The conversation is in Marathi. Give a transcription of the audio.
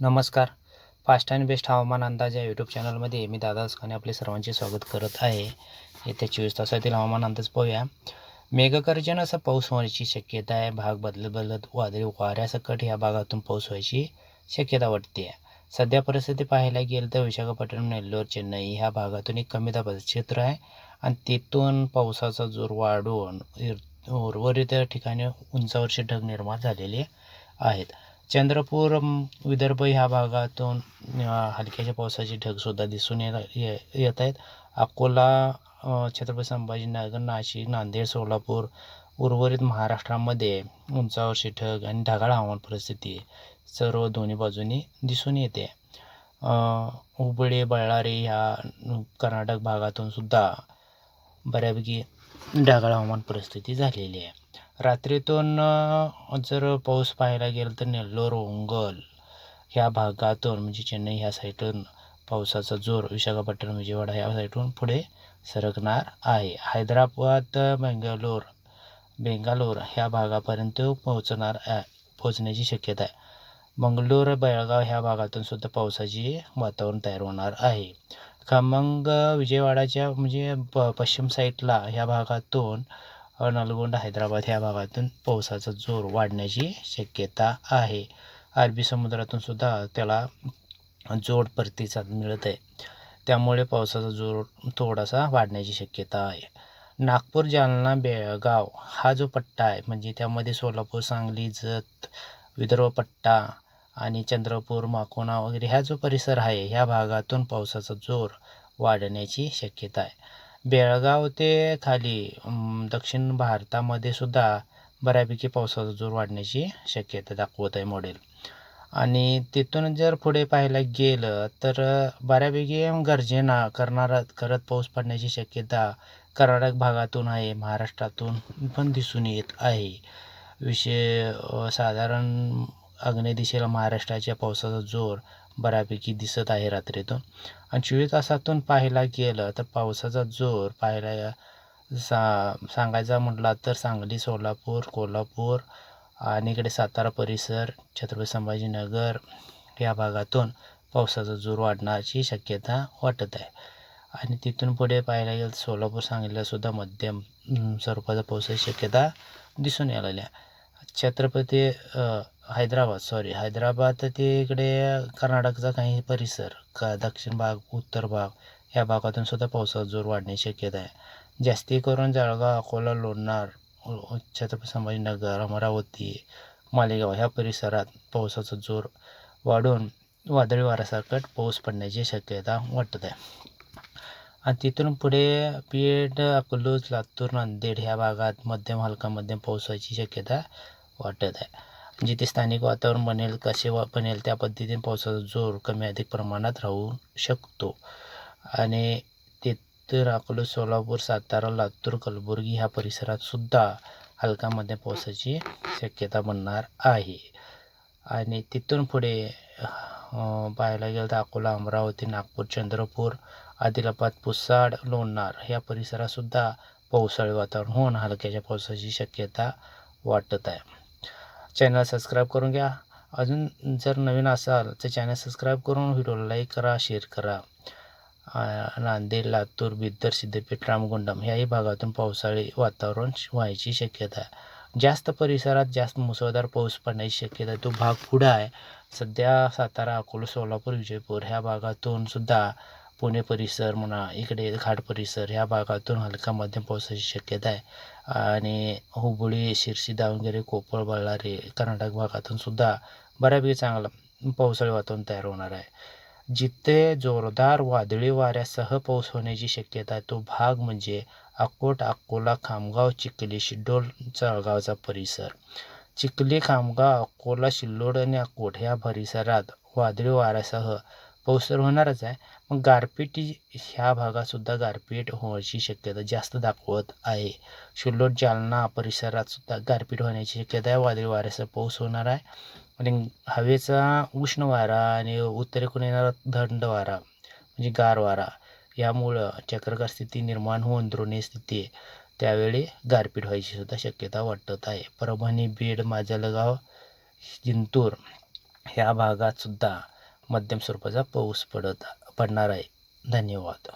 नमस्कार. फास्ट अँड बेस्ट हवामान अंदाज या यूट्यूब चॅनलमध्ये मी दादा असकाने आपले सर्वांचे स्वागत करत आहे. येत्या चोवीस तासातील हवामान अंदाज पाहूया. मेघगर्जन असा पाऊस होण्याची शक्यता आहे. भाग बदलत बदलत वादळी वाऱ्यासकट ह्या भागातून पाऊस व्हायची शक्यता वाटते. सध्या परिस्थिती पाहायला गेलं तर विशाखापट्टणम नेल्लोर चेन्नई ह्या भागातून एक कमी दाबाचं क्षेत्र आहे. आणि तिथून पावसाचा जोर वाढून उर्वरित ठिकाणी उंचावरचे ढग निर्माण झालेले आहेत. चंद्रपूर विदर्भ ह्या भागातून हलक्याच्या पावसाचे ढगसुद्धा दिसून ये ये- येत आहेत. अकोला छत्रपती संभाजीनगर नाशिक नांदेड सोलापूर उर्वरित महाराष्ट्रामध्ये उंचावरचे ढग आणि ढगाळ हवामान परिस्थिती सर्व दोन्ही बाजूंनी दिसून येते. हुबळे हुबळी ह्या कर्नाटक भागातून सुद्धा बऱ्यापैकी ढगाळ हवामान परिस्थिती झालेली आहे. रात्रीतून जर पाऊस पाहायला गेलं तर नेल्लोर ओंगल ह्या भागातून म्हणजे चेन्नई ह्या साईडून पावसाचा जोर विशाखापट्टणम विजयवाडा ह्या साईडून पुढे सरकणार आहे. हैदराबाद बेंगलोर बेंगालोर ह्या भागापर्यंत पोहोचणार पोहोचण्याची शक्यता आहे. मंगलोर बेळगाव ह्या भागातून सुद्धा पावसाची वातावरण तयार होणार आहे. खमंग विजयवाडाच्या म्हणजे प पश्चिम साईडला ह्या भागातून नलगोंडा हैदराबाद ह्या भागातून पावसाचा जोर वाढण्याची शक्यता आहे. अरबी समुद्रातून सुद्धा त्याला जोड प्रतिसाद मिळत आहे त्यामुळे पावसाचा जोर थोडासा वाढण्याची शक्यता आहे. नागपूर जालना बेळगाव हा जो पट्टा आहे म्हणजे त्यामध्ये सोलापूर सांगली जत विदर्भ पट्टा आणि चंद्रपूर माकोना वगैरे ह्या जो परिसर आहे ह्या भागातून पावसाचा जोर वाढण्याची शक्यता आहे. बेळगाव ते खाली दक्षिण भारतामध्ये सुद्धा बऱ्यापैकी पावसाचा जोर वाढण्याची शक्यता दाखवत आहे मॉडेल आणि तिथून जर पुढे पाहायला गेलं तर बऱ्यापैकी गर्जना करणारा करत पाऊस पडण्याची शक्यता कर्नाटक भागातून आहे महाराष्ट्रातून पण दिसून येत आहे. विषय साधारण आग्नेय दिशेला महाराष्ट्राच्या पावसाचा जोर बऱ्यापैकी दिसत आहे रात्रीतून. आणि चोवीस तासातून पाहायला गेलं तर पावसाचा जोर पाहायला सा सांगायचा म्हटला तर सांगली सोलापूर कोल्हापूर आणि इकडे सातारा परिसर छत्रपती संभाजीनगर या भागातून पावसाचा जोर वाढण्याची शक्यता वाटत आहे. आणि तिथून पुढे पाहायला गेलं तर सोलापूर सांगलीलासुद्धा मध्यम स्वरूपाचा पावसाची शक्यता दिसून यायला छत्रपती हैदराबाद सॉरी हैदराबाद ते इकडे कर्नाटकचा काही परिसर का दक्षिण भाग उत्तर भाग या भागातून सुद्धा पावसाचा जोर वाढण्याची शक्यता आहे. जास्ती करून जळगाव अकोला लोणार छत्रपती संभाजीनगर अमरावती मालेगाव ह्या परिसरात पावसाचा जोर वाढून वादळी वाऱ्यासारखं पाऊस पडण्याची शक्यता वाटत आहे. आणि तिथून पुढे बीड अकलूज लातूर नांदेड ह्या भागात मध्यम हलका मध्यम पावसाची शक्यता वाटत आहे. जिथे स्थानिक वातावरण बनेल कसे वा बनेल त्या पद्धतीने पावसाचा जोर कमी अधिक प्रमाणात राहू शकतो. आणि तिथून अकलूज सोलापूर सातारा लातूर कलबुर्गी ह्या परिसरात सुद्धा हलका पावसाची शक्यता बनणार आहे. आणि तिथून पुढे पाहायला गेलं तर अकोला अमरावती नागपूर चंद्रपूर आदिलाबाद पुसाड लोणार ह्या परिसरातसुद्धा पावसाळी वातावरण होऊन हलक्याच्या पावसाची शक्यता वाटत आहे. चॅनल सबस्क्राईब करून घ्या. अजून जर नवीन असाल तर चॅनल सबस्क्राईब करून व्हिडिओला लाईक करा शेअर करा. नांदेड लातूर बिदर सिद्धपेठ रामगुंडम ह्याही भागातून पावसाळी वातावरण व्हायची शक्यता आहे. जास्त परिसरात जास्त मुसळधार पाऊस पडण्याची शक्यता आहे. तो भाग पुढं आहे. सध्या सातारा अकोला सोलापूर विजयपूर ह्या भागातून सुद्धा पुणे परिसर म्हणा इकडे घाट परिसर ह्या भागातून हलका मध्यम पावसाची शक्यता आहे. आणि हुबळी शिरशी दावणगेरे कोपळ बळ्ळारी कर्नाटक भागातून सुद्धा बऱ्यापैकी चांगला पावसाळी वातावरण तयार होणार आहे. जिथे जोरदार वादळी वाऱ्यासह पाऊस होण्याची शक्यता आहे तो भाग म्हणजे अकोट अकोला खामगाव चिखली शिड्डोल चळगावचा परिसर. चिखली खामगाव अकोला शिल्लोड आणि अकोट ह्या परिसरात वादळी वाऱ्यासह पाऊस तर होणारच आहे. मग गारपीट ह्या भागातसुद्धा गारपीट होण्याची शक्यता जास्त दाखवत आहे. शिल्लोड जालना परिसरातसुद्धा गारपीट होण्याची शक्यता आहे. वादळी वाऱ्यासह पाऊस होणार आहे. आणि हवेचा उष्ण वारा आणि उत्तरेकडून येणारा? थंड वारा म्हणजे गार वारा. यामुळं चक्रकार स्थिती निर्माण होऊन द्रोणी स्थिती त्यावेळी गारपीट व्हायची सुद्धा शक्यता वाटत आहे. परभणी बीड माजलगाव जिंतूर ह्या भागातसुद्धा मध्यम स्वरूपाचा पाऊस पडत पडणार आहे. धन्यवाद.